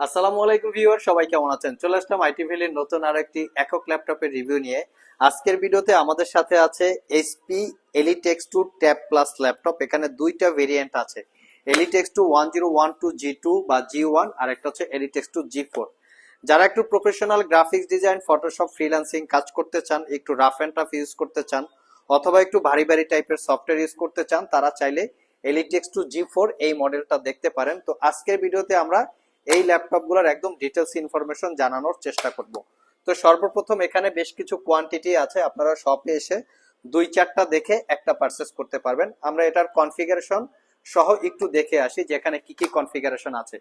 আসসালামু আলাইকুম ভিউয়ার, সবাই কেমন আছেন? চলে আসলাম আইটি ভ্যালির নতুন আর একটি একক ল্যাপটপের রিভিউ নিয়ে। আজকের ভিডিওতে আমাদের সাথে আছে HP Elite x two tab plus laptop, এখানে দুইটা ভেরিয়েন্ট আছে। Elite x two one zero one two G two বা জি ওয়ান আর একটা হচ্ছে এলিটেক্স টু জি ফোর যারা একটু professional graphics design Photoshop freelancing কাজ করতে চান, একটু রাফ অ্যান্ড টাফ ইউজ করতে চান, অথবা একটু ভারী ভারী টাইপের সফটওয়্যার ইউজ করতে চান, তারা চাইলে এলিটেক্স টু জি ফোর এই মডেলটা দেখতে পারেন। তো আজকের ভিডিওতে আমরা এই ল্যাপটপগুলোর একদম ডিটেলস ইনফরমেশন জানানোর চেষ্টা করব। তো সর্বপ্রথম এখানে বেশ কিছু কোয়ান্টিটি আছে, আপনারা শপে এসে দুই চারটা দেখে একটা পারচেস করতে পারবেন। আমরা এটার কনফিগারেশন সহ একটু দেখে আসি যেখানে কি কি কনফিগারেশন আছে।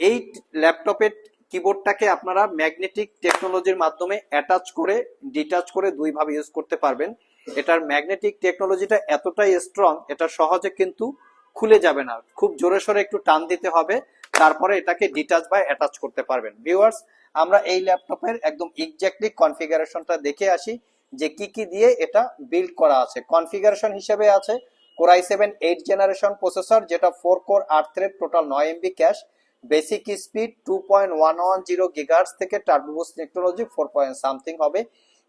এই ল্যাপটপের কিবোর্ডটাকে আপনারা ম্যাগনেটিক টেকনোলজির মাধ্যমে অ্যাটাচ করে ডিটাচ করে দুই ভাবে ইউজ করতে পারবেন। এটার ম্যাগনেটিক টেকনোলজিটা এতটাই স্ট্রং এটা সহজে কিন্তু খুলে যাবে না। খুব জোরে সোরে একটু টান দিতে হবে। তারপরে এটাকে ডিটাচ বা অ্যাটাচ করতে পারবেন। ভিউয়ার্স আমরা এই ল্যাপটপের একদম এক্স্যাক্টলি কনফিগারেশনটা দেখে আসি যে কি কি দিয়ে এটা বিল্ড করা আছে। কনফিগারেশন হিসেবে আছে core i seven eight generation processor যেটা ফোর কোর আট থ্রেড টোটাল নয় MB cache basic speed two point one one zero gigahertz থেকে turbo boost technology four point something হবে।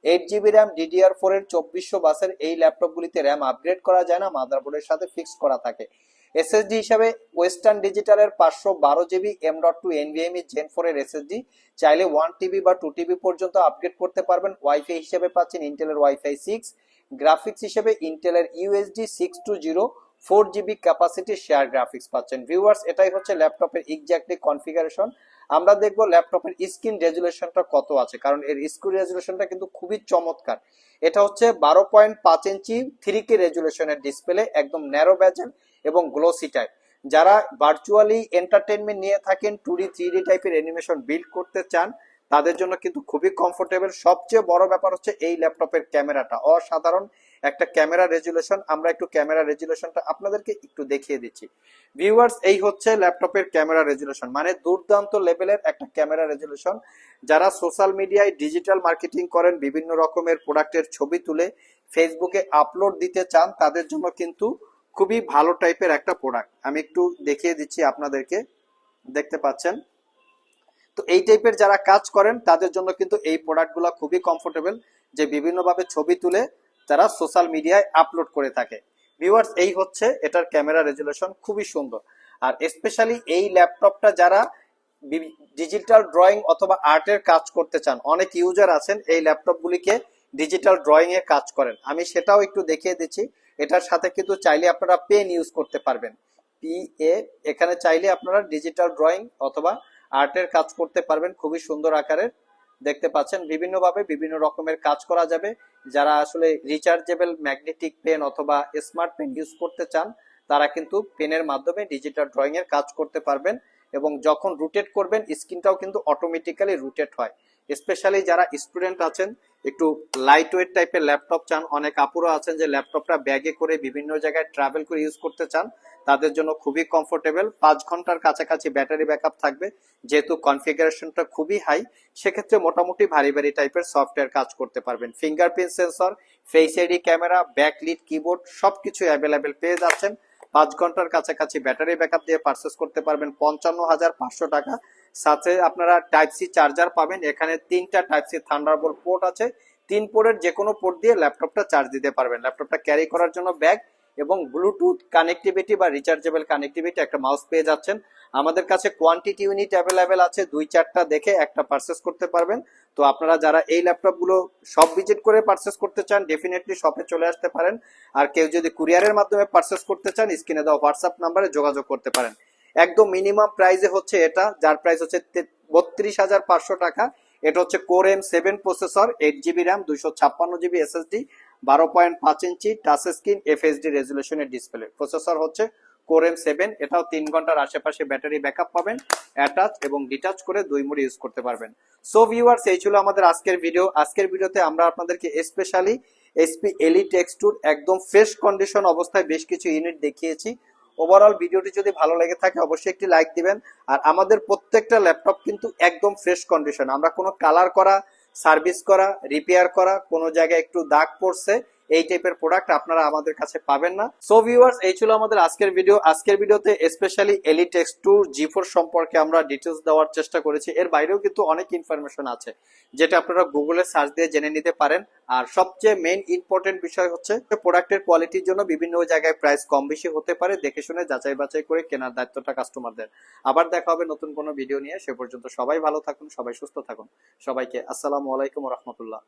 Eight GB RAM DDR four এর চব্বিশশো বাসের এই ল্যাপটপগুলিতে RAM upgrade করা যায় না মাদারবোর্ডের সাথে ফিক্সড করা থাকে। এসএসডি হিসাবে ওয়েস্টার্ন ডিজিটালের পাঁচশো বারো GB M dot two NVMe gen four এর এসএসডি। চাইলে ওয়ান টিবি বা টু টিবি পর্যন্ত আপগ্রেড করতে পারবেন। ওয়াইফাই হিসেবে পাচ্ছেন ইন্টেলের ওয়াইফাই সিক্স গ্রাফিক্স হিসেবে ইন্টেলের USD six two zero four GB capacity share graphics পাচ্ছেন। ভিউয়ার্স এটাই হচ্ছে ল্যাপটপের এক্স্যাক্টলি কনফিগারেশন আমরা দেখব ল্যাপটপের স্ক্রিন রেজুলেশনটা কত আছে, কারণ এর স্ক্রিন রেজুলেশনটা কিন্তু খুবই চমৎকার। এটা হচ্ছে বারো পয়েন্ট পাঁচ ইঞ্চি থ্রি কে রেজুলেশনের ডিসপ্লে একদম ন্যারো ব্যাজেল এবং গ্লোসি টাইপ যারা ভার্চুয়ালি এন্টারটেনমেন্ট নিয়ে থাকেন টু ডি থ্রি ডি টাইপের অ্যানিমেশন বিল্ড করতে চান, তাদের জন্য কিন্তু খুবই কমফোর্টেবল সবচেয়ে বড় ব্যাপার হচ্ছে এই ল্যাপটপের ক্যামেরাটা অসাধারণ একটা ক্যামেরা রেজুলেশন আমরা একটু ক্যামেরা রেজুলেশনটা আপনাদেরকে একটু দেখিয়ে দিচ্ছি। ভিউয়ার্স এই হচ্ছে ল্যাপটপের ক্যামেরা রেজুলেশন মানে দুর্দান্ত লেভেলের একটা ক্যামেরা রেজুলেশন যারা সোশ্যাল মিডিয়ায় ডিজিটাল মার্কেটিং করেন, বিভিন্ন রকমের প্রোডাক্টের ছবি তুলে ফেসবুকে আপলোড দিতে চান, তাদের জন্য কিন্তু খুবই ভালো টাইপের একটা প্রোডাক্ট আমি একটু দেখিয়ে দিচ্ছি আপনাদেরকে। দেখতে পাচ্ছেন? তো এই টাইপের যারা কাজ করেন, তাদের জন্য কিন্তু এই প্রোডাক্টগুলো খুবই কমফোর্টেবল যে বিভিন্নভাবে ছবি তুলে তারা সোশ্যাল মিডিয়ায় আপলোড করে থাকে। ভিউয়ার্স এই হচ্ছে এটার ক্যামেরা রেজুলেশন খুবই সুন্দর। আর স্পেশালি এই ল্যাপটপটা যারা ডিজিটাল ড্রয়িং অথবা আর্টের কাজ করতে চান, অনেক ইউজার আছেন এই ল্যাপটপগুলিকে ডিজিটাল ড্রয়িংয়ে কাজ করেন। আমি সেটাও একটু দেখিয়ে দিচ্ছি। এটার সাথে কিন্তু চাইলে আপনারা পেন ইউজ করতে পারবেন। পি এ এখানে চাইলে আপনারা ডিজিটাল ড্রয়িং অথবা আর্টের কাজ করতে পারবেন, খুবই সুন্দর আকারের। দেখতে পাচ্ছেন, বিভিন্নভাবে বিভিন্ন রকমের কাজ করা যাবে। যারা আসলে রিচার্জেবল ম্যাগনেটিক পেন অথবা স্মার্ট পেন ইউজ করতে চান, তারা কিন্তু পেনের মাধ্যমে ডিজিটাল ড্রয়িং এর কাজ করতে পারবেন এবং যখন রুটেট করবেন, স্ক্রিনটাও কিন্তু অটোমেটিক্যালি রুটেট হয়। স্পেশালি যারা স্টুডেন্ট আছেন একটু লাইট ওয়েট টাইপের ল্যাপটপ চান। অনেক আপুরো আছেন যে ল্যাপটপটা ব্যাগে করে বিভিন্ন জায়গায় ট্রাভেল করে ইউজ করতে চান। তাদের জন্য খুবই কমফোর্টেবল পাঁচ ঘণ্টার কাছাকাছি ব্যাটারি ব্যাকআপ থাকবে। যেহেতু কনফিগারেশনটা খুবই হাই সেক্ষেত্রে মোটামুটি ভারী ভারী টাইপের সফটওয়্যার কাজ করতে পারবেন। Fingerprint sensor face ID camera backlit keyboard সবকিছু অ্যাভেলেবেল পেয়ে যাচ্ছেন। পাঁচ ঘণ্টার কাছাকাছি ব্যাটারি ব্যাকআপ দিয়ে পারচেস করতে পারবেন পঞ্চান্ন হাজার পাঁচশো টাকা। সাথে আপনারা টাইপ সি চার্জার পাবেন। এখানে তিনটা টাইপ সি থান্ডারবোল্ট পোর্ট আছে। তিন পোর্টের যে কোনো পোর্ট দিয়ে ল্যাপটপটা চার্জ দিতে পারবেন। ল্যাপটপটা ক্যারি করার জন্য ব্যাগ এবং ব্লুটুথ কানেক্টিভিটি বা রিচার্জেবল কানেক্টিভিটি একটা মাউস পেয়ে যাচ্ছেন। আমাদের কাছে কোয়ান্টিটি ইউনিট অ্যাভেলেবেল আছে, দুই চারটা দেখে একটা পারচেস করতে পারবেন। তো আপনারা যারা এই ল্যাপটপগুলো সব ভিজিট করে পারচেস করতে চান ডেফিনেটলি শপে চলে আসতে পারেন। আর কেউ যদি কুরিয়ারের মাধ্যমে পারচেস করতে চান স্ক্রিনে দেওয়া হোয়াটসঅ্যাপ নাম্বারে যোগাযোগ করতে পারেন। একদম মিনিমাম প্রাইসে হচ্ছে এটা, যার প্রাইস হচ্ছে বত্রিশ হাজার পাঁচশো টাকা। এটা হচ্ছে core M seven processor eight GB RAM দুইশো ছাপ্পান্ন জিবি এসএসডি বারো পয়েন্ট পাঁচ ইঞ্চি টাচ স্ক্রিন এফএসডি রেজুলেশনের ডিসপ্লে প্রসেসর হচ্ছে কোর এম সেভেন এটাও তিন ঘণ্টার আশেপাশে ব্যাটারি ব্যাকআপ পাবেন অ্যাটাচ এবং ডিটাচ করে দুই মুড়ি ইউজ করতে পারবেন। সো ভিউয়ার্স এই ছিল আমাদের আজকের ভিডিও আজকের ভিডিওতে আমরা আপনাদেরকে স্পেশালি এসপি এলিট এক্সটুর একদম ফ্রেশ কন্ডিশন অবস্থায় বেশ কিছু ইউনিট দেখিয়েছি। ওভারঅল ভিডিওটি যদি ভালো লেগে থাকে, অবশ্যই একটি লাইক দিবেন। আর আমাদের প্রত্যেকটা ল্যাপটপ কিন্তু একদম ফ্রেশ কন্ডিশন আমরা কোনো কালার করা সার্ভিস করা রিপেয়ার করা, কোনো জায়গায় একটু দাগ পড়ছে এই টাইপের প্রোডাক্ট আপনারা আমাদের কাছে পাবেন না। সো ভিউয়ার্স এই ছিল আমাদের আজকের ভিডিও আজকের ভিডিওতে স্পেশালি এলিটেক্স টু জি সম্পর্কে আমরা ডিটেলস দেওয়ার চেষ্টা করেছি। এর বাইরেও কিন্তু অনেক ইনফরমেশন আছে, যেটা আপনারা গুগলে সার্চ দিয়ে জেনে নিতে পারেন। আর সবচেয়ে মেইন ইম্পর্টেন্ট বিষয় হচ্ছে প্রোডাক্টের কোয়ালিটির জন্য বিভিন্ন জায়গায় প্রাইস কম বেশি হতে পারে। দেখে শুনে যাচাই বাছাই করে কেনার দায়িত্বটা কাস্টমারদের আবার দেখা হবে নতুন কোনো ভিডিও নিয়ে। সে পর্যন্ত সবাই ভালো থাকুন, সবাই সুস্থ থাকুন। সবাইকে আসসালামু আলাইকুম রহমতুল্লাহ।